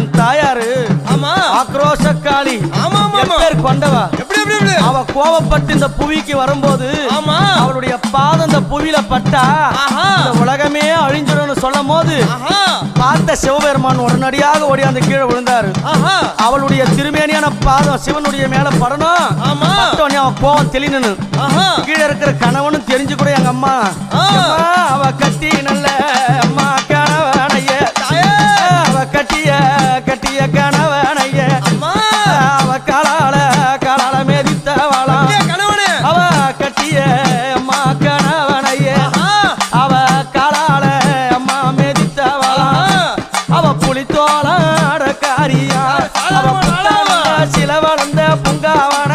என் தாயாரு. ஆமா. ஆக்ரோஷக்காளி. ஆமா, ஆமா. பேர் கொண்டவா. எப்படி எப்படி அவ கோவப்பட்டு இந்த புவிக்கு வரும்போது ஆமா. அவளுடைய பாதம் இந்த புவியில பட்டா. இந்த உலகமே அழிஞ்சிடும்னு சொல்லும் போது பார்த்த சிவபெருமான் உடனடியாக ஓடி அந்த கீழே விழுந்தாரு. ஆஹா. அவளுடைய திருமேனியான பாதம் சிவனுடைய மேல படணும். அவன் கோவம் தெளினு ஆஹா. கீழே இருக்கிற கணவனும் புலித்தோளாட காரியா? அவ ஆளாவ, சில வளர்ந்த பூங்காவன